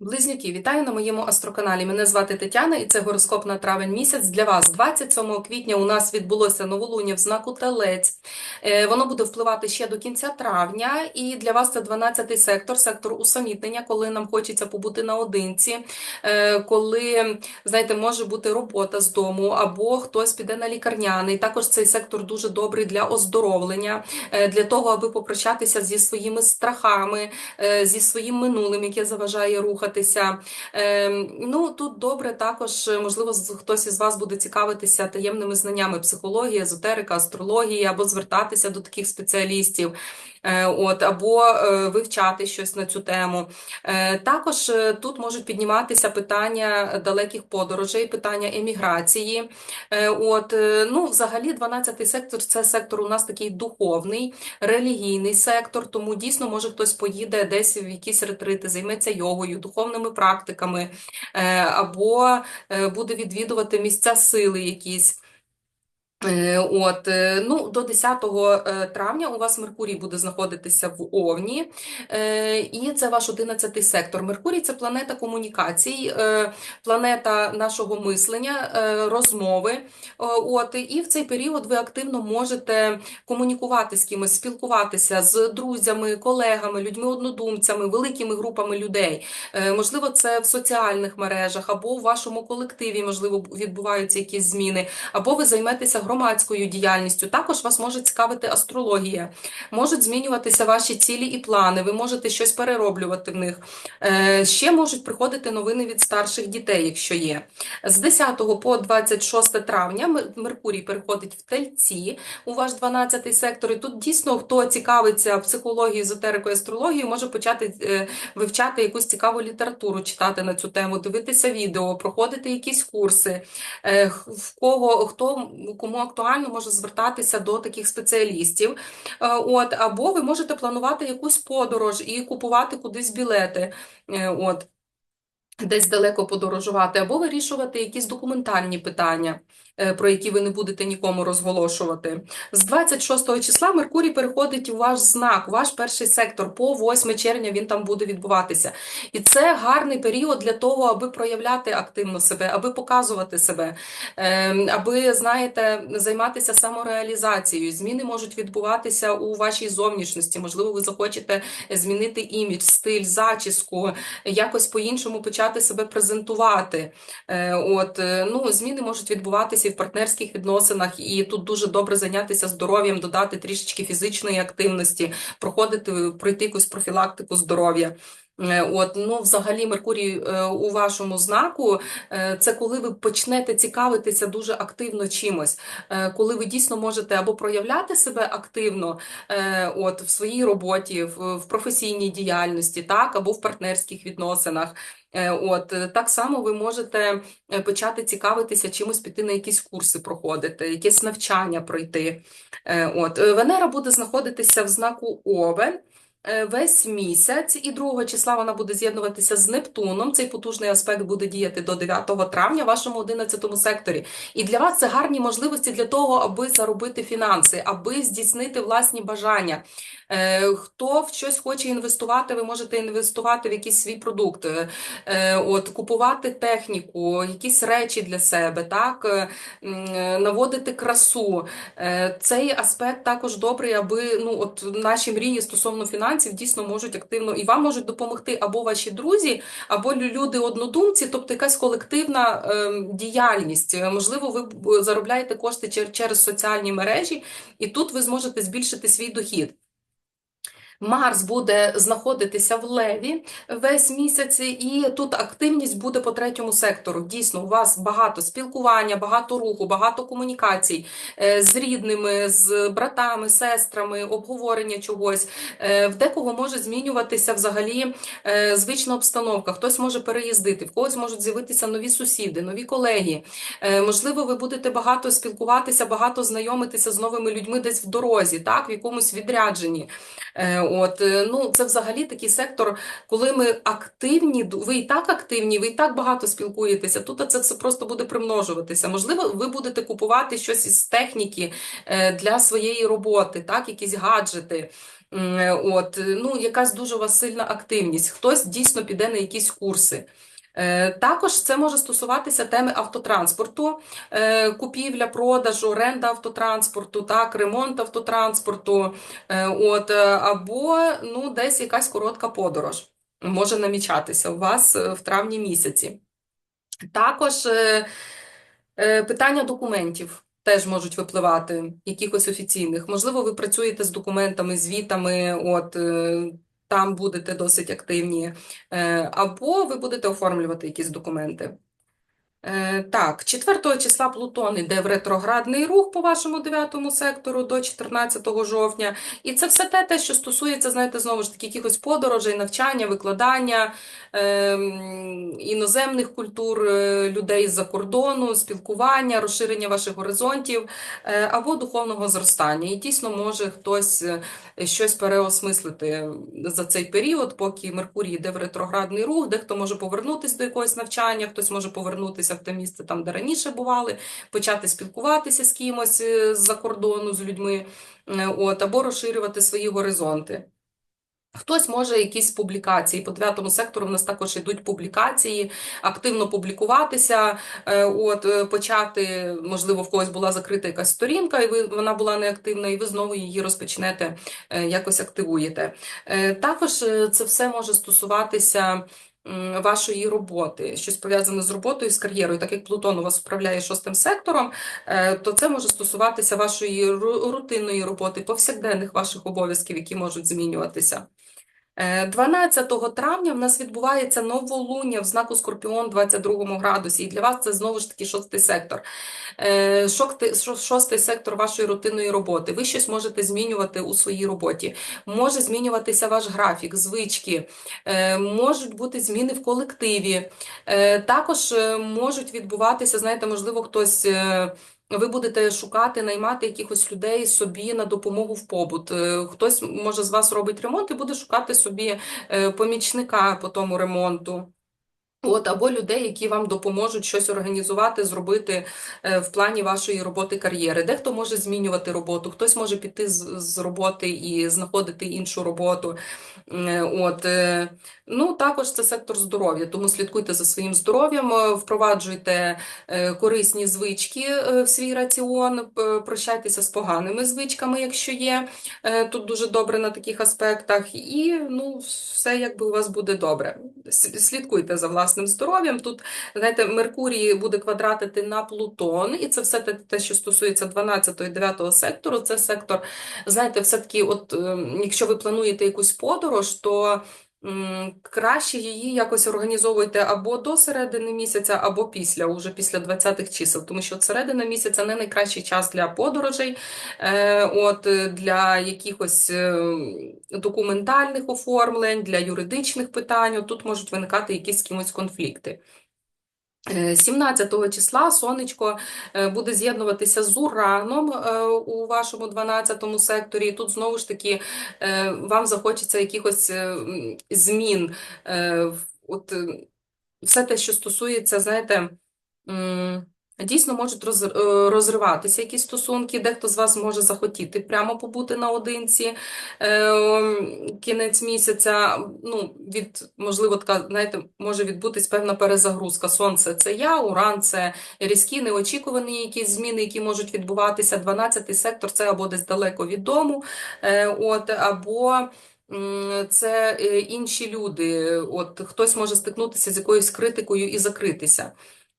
Близнюки, вітаю на моєму астроканалі. Мене звати Тетяна, і це гороскоп на травень місяць для вас. 27 квітня у нас відбулося новолуння в знаку Телець. Е, Воно буде впливати ще до кінця травня, і для вас це 12-й сектор, сектор усамітнення, коли нам хочеться побути наодинці, е, коли, знаєте, може бути робота з дому, або хтось піде на лікарняний. Також цей сектор дуже добрий для оздоровлення, е, для того, аби попрощатися зі своїми страхами, зі своїм минулим, яке заважає рухатися. Ем, Ну, тут добре також, можливо, хтось із вас буде цікавитися таємними знаннями психології, езотерика, астрології, або звертатися до таких спеціалістів. Е, От, або е, вивчати щось на цю тему. Е, Також тут можуть підніматися питання далеких подорожей, питання еміграції. От, ну, взагалі, 12-й сектор це сектор у нас такий духовний, релігійний сектор, тому дійсно, може хтось поїде десь в якісь ретрити, займеться йогою, духовними практиками, е, або е, буде відвідувати місця сили якісь. Е, От, е, ну, до 10 е, травня у вас Меркурій буде знаходитися в Овні, і це ваш 11 сектор. Меркурій це планета комунікацій, планета нашого мислення, розмови. От, і в цей період ви активно можете комунікувати з кимось, спілкуватися з друзями, колегами, людьми-однодумцями, великими групами людей. Можливо, це в соціальних мережах або у вашому колективі, можливо, відбуваються якісь зміни або ви займетеся громадською діяльністю. Також вас може цікавити астрологія, можуть змінюватися ваші цілі і плани, ви можете щось перероблювати в них. Е, Ще можуть приходити новини від старших дітей, якщо є. З 10 по 26 травня Меркурій переходить в Тельці у ваш 12 сектор. І тут дійсно, хто цікавиться психологією, езотерикою, астрологією, може почати е, вивчати якусь цікаву літературу, читати на цю тему, дивитися відео, проходити якісь курси. Е, В кого хто кому актуально може звертатися до таких спеціалістів. Е, От, або ви можете планувати якусь подорож і купувати кудись білети. Е, От. Десь далеко подорожувати, або вирішувати якісь документальні питання, е, про які ви не будете нікому розголошувати. З 26 числа Меркурій переходить у ваш знак, у ваш перший сектор. По 8 червня він там буде відбуватися. І це гарний період для того, аби проявляти активно себе, аби показувати себе, ем, аби, знаєте, займатися самореалізацією. Зміни можуть відбуватися у вашій зовнішності. Можливо, ви захочете змінити імідж, стиль, зачіску, якось по-іншому почати себе презентувати. Е, От, е, ну, зміни можуть відбуватися і в партнерських відносинах, і тут дуже добре зайнятися здоров'ям, додати трішечки фізичної активності, проходити, пройти якусь профілактику здоров'я. Е, От, ну, взагалі, Меркурій е, у вашому знаку е, це коли ви почнете цікавитися дуже активно чимось, коли ви дійсно можете або проявляти себе активно от, в своїй роботі, в, професійній діяльності, так, або в партнерських відносинах. От, так само ви можете почати цікавитися чимось, піти на якісь курси проходити, якесь навчання пройти. От, Венера буде знаходитися в знаку Овен весь місяць, і 2 числа вона буде з'єднуватися з Нептуном. Цей потужний аспект буде діяти до 9 травня в вашому 11 секторі. І для вас це гарні можливості для того, аби заробити фінанси, аби здійснити власні бажання. Е, Хто в щось хоче інвестувати, ви можете інвестувати в якийсь свій продукт, е, от, купувати техніку, якісь речі для себе, так, е, наводити красу. Цей аспект також добрий, аби ну, от, наші мрії стосовно фінансів дійсно можуть активно і вам можуть допомогти або ваші друзі, або люди-однодумці, тобто якась колективна ем, діяльність. Можливо, ви заробляєте кошти через соціальні мережі, і тут ви зможете збільшити свій дохід. Марс буде знаходитися в Леві весь місяць, і тут активність буде по третьому сектору. Дійсно, у вас багато спілкування, багато руху, багато комунікацій е, з рідними, з братами, сестрами, обговорення чогось. Е, В декого може змінюватися взагалі е, звична обстановка. Хтось може переїздити, в когось можуть з'явитися нові сусіди, нові колеги. Можливо, ви будете багато спілкуватися, багато знайомитися з новими людьми десь в дорозі, так, в якомусь відрядженні. Е, От, е, ну, це взагалі такий сектор, коли ми активні, ви і так активні, ви і так багато спілкуєтеся, тут це все просто буде примножуватися. Можливо, ви будете купувати щось із техніки е, для своєї роботи, так, якісь гаджети. От, ну, якась дуже у вас сильна активність. Хтось дійсно піде на якісь курси. Е, Також це може стосуватися теми автотранспорту, е, купівля, продаж, оренда автотранспорту, так, ремонт автотранспорту, е, от, або ну, десь якась коротка подорож може намічатися у вас в травні місяці. Також питання документів теж можуть випливати, якихось офіційних. Можливо, ви працюєте з документами, звітами, от там будете досить активні, Е, або ви будете оформлювати якісь документи. Е, Так, 4 числа Плутон йде в ретроградний рух по вашому 9 сектору до 14 жовтня. І це все те, те, що стосується, знаєте, знову ж таки, якихось подорожей, навчання, викладання, ем, іноземних культур, е, людей з-за кордону, спілкування, розширення ваших горизонтів е, або духовного зростання. І дійсно може хтось е, щось переосмислити за цей період, поки Меркурій йде в ретроградний рух, дехто може повернутися до якогось навчання, хтось може повернутися в те місце, там, де раніше бували, почати спілкуватися з кимось е, з-за кордону, з людьми, е, от, або розширювати свої горизонти. Хтось може якісь публікації. По дев'ятому сектору в нас також йдуть публікації, активно публікуватися, е, от, почати, можливо, в когось була закрита якась сторінка, і ви, вона була неактивна, і ви знову її розпочнете, якось активуєте. Також це все може стосуватися вашої роботи, щось пов'язане з роботою, з кар'єрою, так як Плутон у вас управляє шостим сектором, е, то це може стосуватися вашої ру- рутинної роботи, повсякденних ваших обов'язків, які можуть змінюватися. Е, 12 травня в нас відбувається новолуння в знаку Скорпіон 22 градусі, і для вас це знову ж таки шостий сектор. Е, Шостий сектор вашої рутинної роботи. Ви щось можете змінювати у своїй роботі. Може змінюватися ваш графік, звички, е, можуть бути зміни в колективі. Е, Також е, можуть відбуватися, знаєте, можливо, хтось. Ви будете шукати, наймати якихось людей собі на допомогу в побут. Е, Хтось, може, з вас робить ремонт і буде шукати собі е, помічника по тому ремонту. От, або людей, які вам допоможуть щось організувати, зробити е, в плані вашої роботи кар'єри. Дехто може змінювати роботу, хтось може піти з, з роботи і знаходити іншу роботу. Е, От, е, ну, також це сектор здоров'я, тому слідкуйте за своїм здоров'ям, впроваджуйте корисні звички в свій раціон, прощайтеся з поганими звичками, якщо є. Тут дуже добре на таких аспектах, і ну, все якби у вас буде добре. Слідкуйте за власним здоров'ям. Тут, знаєте, Меркурій буде квадратити на Плутон, і це все те, що стосується 12 і 9 сектору. Це сектор, знаєте, все-таки, от е, якщо ви плануєте якусь подорож, то краще її якось організовуйте або до середини місяця, або після, уже після 20-х чисел, тому що середина місяця не найкращий час для подорожей, е, от е, для якихось е, документальних оформлень, для юридичних питань. От Тут можуть виникати якісь кимось конфлікти. Е, 17 числа сонечко е, буде з'єднуватися з Ураном е, у вашому 12 секторі. І тут знову ж таки е, вам захочеться якихось е, змін. Е, От е, все те, що стосується, знаєте, дійсно можуть е, розриватися якісь стосунки. Дехто з вас може захотіти прямо побути наодинці е, кінець місяця. Ну, від, можливо, така, знаєте, може відбутись певна перезагрузка. Сонце це я, Уран це різкі, неочікувані якісь зміни, які можуть відбуватися. 12-й сектор це або десь далеко від дому, е, от, або це інші люди. От, хтось може стикнутися з якоюсь критикою і закритися.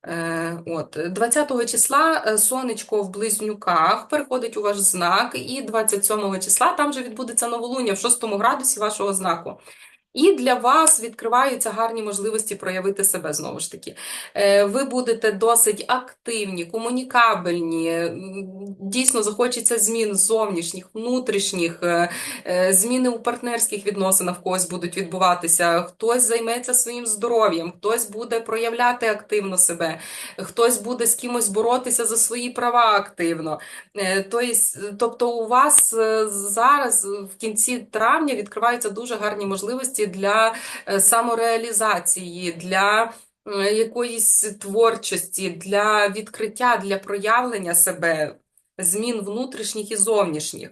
Е, От, 20 числа е, сонечко в Близнюках переходить у ваш знак, і 27 числа там же відбудеться новолуння в 6 градусі вашого знаку. І для вас відкриваються гарні можливості проявити себе знову ж таки. Е, Ви будете досить активні, комунікабельні, дійсно захочеться змін зовнішніх, внутрішніх, е, е, зміни у партнерських відносинах в когось будуть відбуватися, хтось займеться своїм здоров'ям, хтось буде проявляти активно себе, хтось буде з кимось боротися за свої права активно. Тобто у вас зараз в кінці травня відкриваються дуже гарні можливості для е, самореалізації, для е, якоїсь творчості, для відкриття, для проявлення себе, змін внутрішніх і зовнішніх.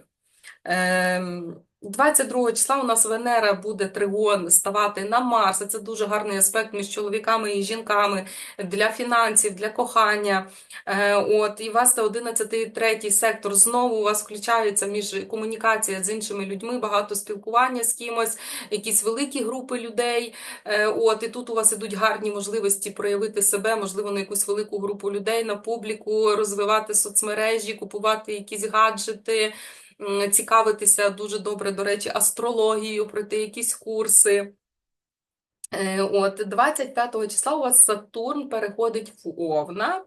Ем, 22 числа у нас Венера буде тригон ставати на Марс. Це дуже гарний аспект між чоловіками і жінками для фінансів, для кохання. Е, От, і вас це 11 третій сектор знову у вас включається між комунікація з іншими людьми, багато спілкування з кимось, якісь великі групи людей. Е, От, і тут у вас ідуть гарні можливості проявити себе, можливо, на якусь велику групу людей, на публіку, розвивати соцмережі, купувати якісь гаджети. Цікавитися дуже добре, до речі, астрологією, пройти якісь курси. Е, От 25 числа у вас Сатурн переходить в Овна,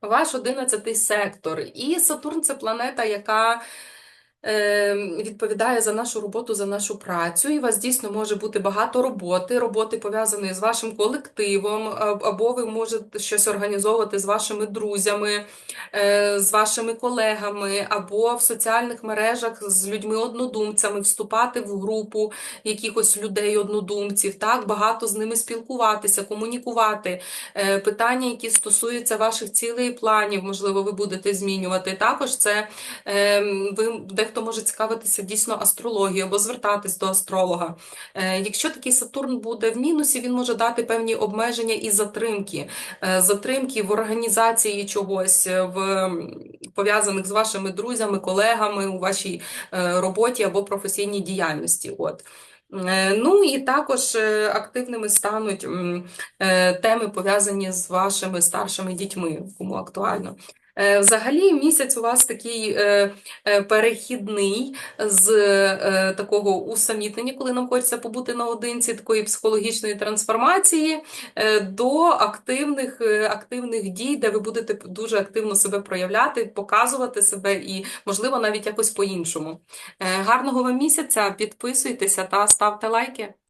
ваш 11 сектор. І Сатурн це планета, яка відповідає за нашу роботу, за нашу працю. І у вас дійсно може бути багато роботи, роботи пов'язаної з вашим колективом, або ви можете щось організовувати з вашими друзями, е, з вашими колегами, або в соціальних мережах з людьми-однодумцями, вступати в групу якихось людей-однодумців, так, багато з ними спілкуватися, комунікувати. Е, Питання, які стосуються ваших цілей і планів, можливо, ви будете змінювати. Також це Ем, Ви дехто може цікавитися дійсно астрологією або звертатись до астролога. Е, Якщо такий Сатурн буде в мінусі, він може дати певні обмеження і затримки. Е, Затримки в організації чогось, е, в пов'язаних з вашими друзями, колегами у вашій роботі або професійній діяльності. От. Ну і також активними стануть теми, пов'язані з вашими старшими дітьми, кому актуально. Е, Взагалі, місяць у вас такий е, е, перехідний з такого усамітнення, коли нам хочеться побути наодинці, такої психологічної трансформації, до активних, активних дій, де ви будете дуже активно себе проявляти, показувати себе і, можливо, навіть якось по-іншому. Гарного вам місяця, підписуйтеся та ставте лайки.